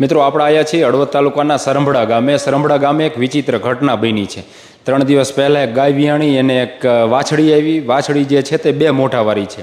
મિત્રો, આપણે આવ્યા છીએ હળવદ તાલુકાના સરંભડા ગામે. સરંભડા ગામે એક વિચિત્ર ઘટના બની છે. ત્રણ દિવસ પહેલાં એક ગાય વિયાણી અને એક વાછડી આવી. વાછડી જે છે તે બે મોઢાવાળી છે.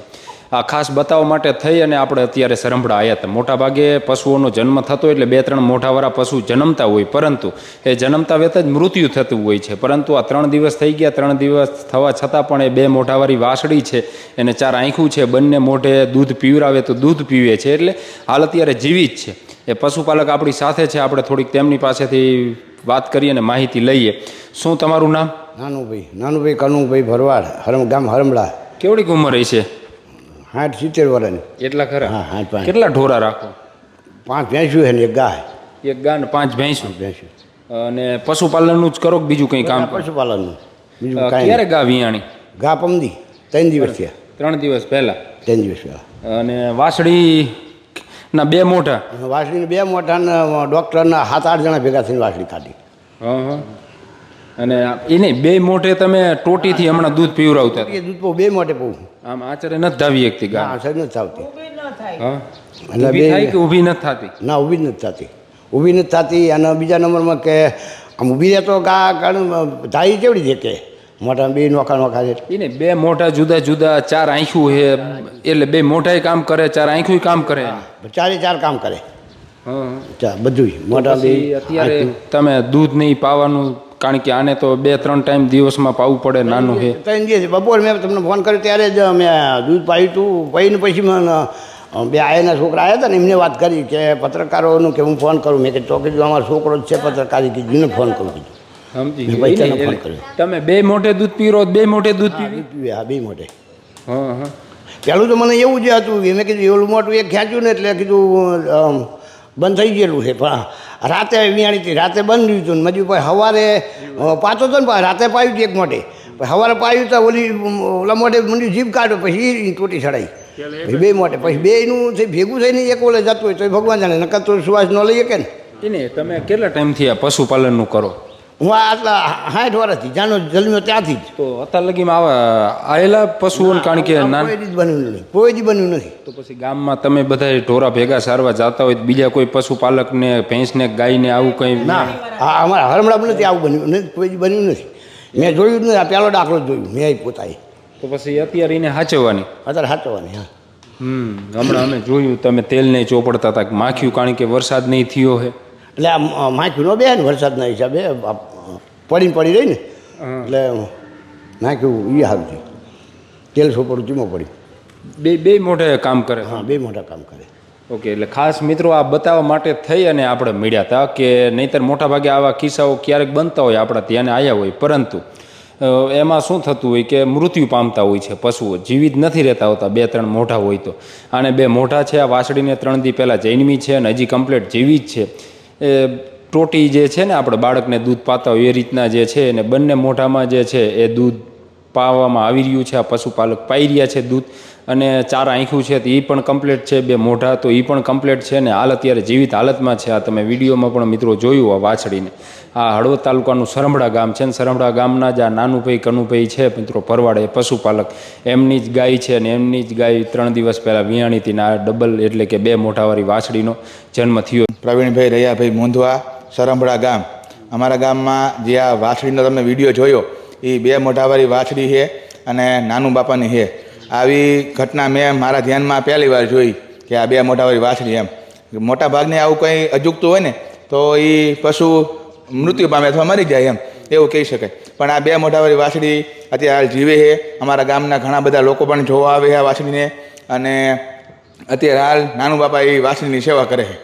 આ ખાસ બતાવવા માટે થઈ અને આપણે અત્યારે સરંભડા આવ્યા હતા મોટાભાગે પશુઓનો જન્મ થતો એટલે બે ત્રણ મોઢાવાળા પશુ જન્મતા હોય પરંતુ એ જન્મતા વેત જ મૃત્યુ થતું હોય છે. પરંતુ આ ત્રણ દિવસ થઈ ગયા ત્રણ દિવસ થવા છતાં પણ એ બે મોઢાવાળી વાસળી છે એને ચાર આંખું છે બંને મોઢે દૂધ પીવરાવે તો દૂધ પીવે છે એટલે હાલ અત્યારે જીવિત છે. એ પશુપાલક આપણી સાથે છે આપણે થોડીક તેમની પાસેથી વાત કરીએ અને માહિતી લઈએ. શું તમારું નામ? નાનુભાઈ નાનુભાઈ કનુભાઈ ભરવાડ હરમ ગામ હરમડા. કેવડીક ઉંમર છે સાઠ સિત્તેર વર્ષની એટલા ખરા? હા સાઠ પાંચ. કેટલા ઢોરા રાખો? પાંચ ભેંસું છે ને એક ગાય. એક ગાય ને પાંચ ભેંસું ભેંસું. અને પશુપાલનનું જ કરો કે બીજું કંઈ કામ પશુપાલનનું. બીજું ક્યારે ગા વિયાણી? ગા પમદી. ત્રણ દિવસ થયા. ત્રણ દિવસ પહેલાં? ત્રણ દિવસ પહેલાં. અને વાસળી ના બે મોઢા? વાસળીને બે મોટા ને ડૉક્ટરના સાત આઠ જણા ભેગા થઈને વાસળી કાઢી. હં હં. અને એ નહીં બે મોઢે તમે ટોટીથી હમણાં દૂધ પીવરાવતા. એ દૂધ બહુ બે મોટે બહુ. આમ આચરે નથી ધાવી એકથી ગા ના અસર નથી આવતી હા? એટલે બે- થાય કે ઊભી નથી થતી? ના ઊભી જ નથી થતી. ઊભી નથી થતી અને બીજા નંબરમાં કે આમ ઊભી રહે તો ગા ધાઈ કેવડી દે કે? મોટા બે નોખા નોખા છે. એને બે મોઢા જુદા જુદા ચાર આંખું છે. એટલે બે મોટા કામ કરે ચાર આંખું કામ કરે. ચારે ચાર કામ કરે. હં. ચા બધું મોટા બે અત્યારે તમે દૂધ નહીં પાવાનું કારણ કે આને તો બે ત્રણ ટાઈમ દિવસમાં પાવું પડે નાનું છે ત્રણ દિવસ. બપોર મેં તમને ફોન કર્યો ત્યારે જ મેં દૂધ પાયું હતું પાઈને પછી મને બે આયાના છોકરા આવ્યા હતા ને એમને વાત કરી કે પત્રકારોનું કે હું ફોન કરું. મેં કે તો કીધું અમારો છોકરો જ છે પત્રકારી કીધું ને ફોન કરું કીધું મેં. તમે બે મોટે દૂધ પીરો બે મોટે દૂધ પીવી? હા બે મોટે હા હા. પહેલું તો મને એવું જ હતું કે મેં કીધું એવું મોટું એક ખેંચ્યું ને એટલે કીધું બંધ થઈ ગયેલું છે. પણ રાતે વિયાણીથી રાતે બંધ રહ્યું હતું ને મજુ પછી સવારે પાછો પાતો હતો ને રાતે પાયું હતું એક મોટે પછી સવારે પાયું તો ઓલી ઓલા મોટે મંડી જીભ કાઢ્યો પછી એ તૂટી ચડાઈ. બે મોટે પછી બેયનું થઈ ભેગું થઈને એક ઓલે જતું હોય તો ભગવાન જાણે નકર તો સુવાસ ન લઈએ કે ને. તમે કેટલા ટાઈમથી આ પશુપાલનનું કરો? હું આ આટલા સાઠ વર્ષથી જાનો જન્મ્યો ત્યાંથી જ. તો અત્યાર લગીમાં આવા આવેલા પશુઓને કારણ કે કોઈ જ બન્યું નથી. કોઈ જ બન્યું નથી. તો પછી ગામમાં તમે બધા ઢોરા ભેગા સારવા જતા હોય બીજા કોઈ પશુપાલકને ભેંસને ગાયને આવું કંઈ ના હા અમારા હરમણામાં નથી આવું બન્યું નથી કોઈ જ બન્યું નથી. મેં જોયું જ નથી આ પહેલો દાખલો જોયું મેં પોતાએ. તો પછી અત્યારે એને હાચવવાની. અત્યારે સાચવવાની હા. હમ હમણાં અમે જોયું તમે તેલ નહીં ચોપડતા હતા કે માખ્યું કારણ કે વરસાદ નહીં થયો હે. એટલે આ માખ્યું ન બે ને વરસાદના હિસાબે પડી પડીને પડી રહી ને એટલે નાખ્યું એ સારું છે તેલ સોપડું ચીમો પડી. બે બે મોઢે કામ કરે હા બે મોટા કામ કરે. ઓકે એટલે ખાસ મિત્રો આ બતાવવા માટે થઈ અને આપણે મળ્યા હતા કે નહીંતર મોટાભાગે આવા કિસ્સાઓ ક્યારેક બનતા હોય આપણા ત્યાંને આવ્યા હોય. પરંતુ એમાં શું થતું હોય કે મૃત્યુ પામતા હોય છે પશુઓ. જીવિત નથી રહેતા હોતા બે ત્રણ મોઢા હોય તો. આને બે મોઢા છે આ વાસળીને ત્રણ દી પહેલાં જૈનમી છે અને હજી કમ્પ્લીટ જીવિત છે. એ ટોટી જે છે ને આપણે બાળકને દૂધ પાતા હોય એ રીતના જે છે અને બંને મોઢામાં જે છે એ દૂધ પાવામાં આવી રહ્યું છે. આ પશુપાલક પાઈ રહ્યા છે દૂધ. અને ચાર આંખું છે તો એ પણ કમ્પ્લીટ છે, બે મોઢા, તો એ પણ કમ્પ્લીટ છે ને હાલ અત્યારે જીવિત હાલતમાં છે. આ તમે વિડીયોમાં પણ મિત્રો જોયું આ વાછડીને. આ હળવદ તાલુકાનું સરંભડા ગામ છે ને સરંભડા ગામના જ આ નાનુભાઈ, કનુભાઈ છે મિત્રો પરવાડે પશુપાલક. એમની જ ગાય છે ને એમની જ ગાય ત્રણ દિવસ પહેલાં વિયાણી હતી આ ડબલ એટલે કે બે મોઢાવાળી વાછડીનો જન્મ થયો. પ્રવીણભાઈ રૈયાભાઈ મોંધવા સરંભડા ગામ. અમારા ગામમાં જે આ વાછડીનો તમે વીડિયો જોયો એ બે મોઢાવાળી વાછડી છે અને નાનું બાપાની છે. આવી ઘટના મેં મારા ધ્યાનમાં પહેલી વાર જોઈ કે આ બે મોઢાવાળી વાછડી એમ. મોટા ભાગને આવું કંઈ અજુકતું હોય ને, તો એ પશુ મૃત્યુ પામે અથવા મરી જાય એમ, એવું કહી શકાય. પણ આ બે મોઢાવાળી વાછડી અત્યારે હાલ જીવે છે. અમારા ગામના ઘણા બધા લોકો પણ જોવા આવે છે આ વાછડીને. અને અત્યારે હાલ નાનું બાપા એ વાછડીની સેવા કરે છે.